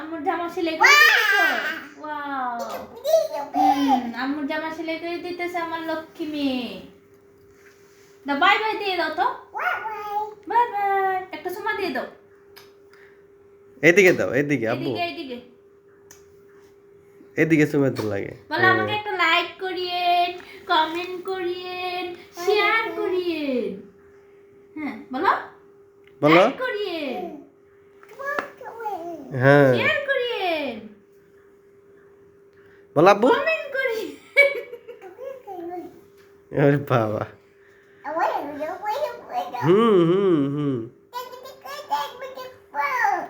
আম্মুর জামা সেলাই করে দিতেছো? ওয়াও। আম্মুর জামা সেলাই করে দিতেছে আমার লক্ষ্মী মেয়ে। দাও বাই বাই দিয়ে দাও তো। বাই বাই একটা সময় দিয়ে দাও। এদিকে দাও এদিকে আব্বু। এদিকে এদিকে। এদিকে সুমেত লাগে। বলো আমাকে একটা লাইক করিয়েন কমেন্ট করিয়েন শেয়ার করিয়েন। হ্যাঁ বলো। বলো। লাইক করিয়েন। হ্যাঁ করিয়েন আব্বু আরে বাবা হুম হুম হুম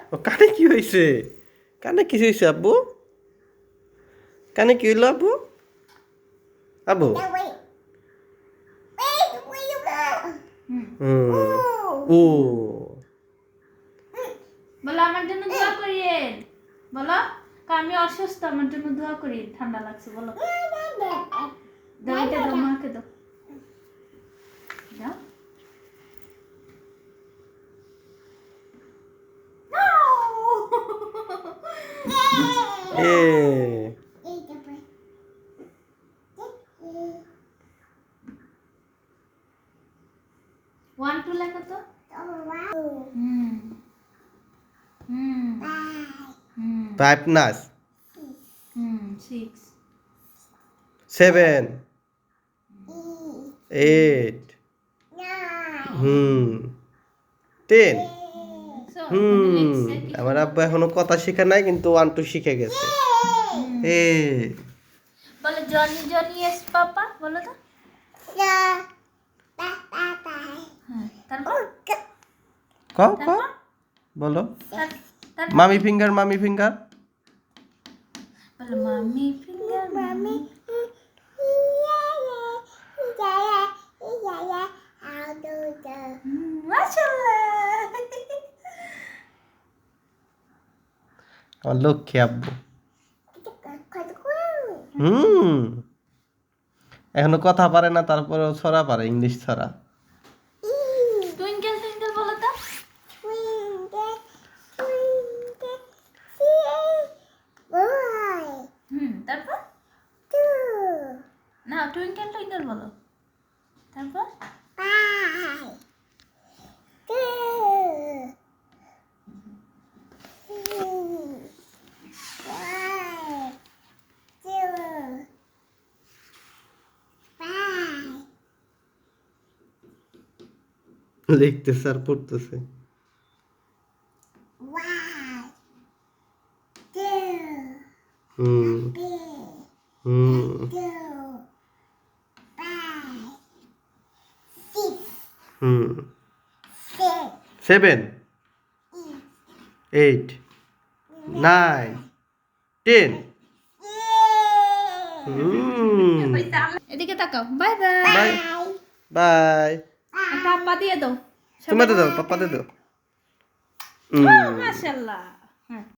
ও কানে কি হয়েছে কানে কি হয়েছে আব্বু কানে কি হইল আব্বু আব্বু হুম। ও বলো জন্য দোয়া করিয়েন। বলো আমি অসুস্থ আমার জন্য দোয়া করিয়েন। ঠান্ডা লাগছে বলো। দাও এটা দাও মাকে দাও। দাও। ওয়ান টু লেখো তো। হুম হুম। ফাইভ নাস সেভেন এইট হুম টেন হুম আমার আব্বা এখনও কথা শিখে নাই কিন্তু ওয়ান টু শিখে গেছে। এ বলো জনি জনি এস পাপা বলো তো। হ্যাঁ তারপর? ক ক? বলো। মামি ফিঙ্গার মামি ফিঙ্গার। মামি ফিঙ্গার মামি আমার লক্ষ্মী আব্বু। হুম। এখনও কথা পারে না তারপরেও ছড়া পারে ইংলিশ ছড়া টুইঙ্কেল টুইঙ্কেল বলো তো হুম তারপর না টুইঙ্কেল টুইঙ্কেল বলো। তারপর? লিখতেছে আর পড়তেছে। হুম। হুম। হুম। সেভেন এইট নাইন টেন এদিকে তাকাও। বাই বাই বাই বাই দিয়ে দাও। তোমাদের দাও পাপাতে দাও। হুম। মাশাআল্লাহ হ্যাঁ।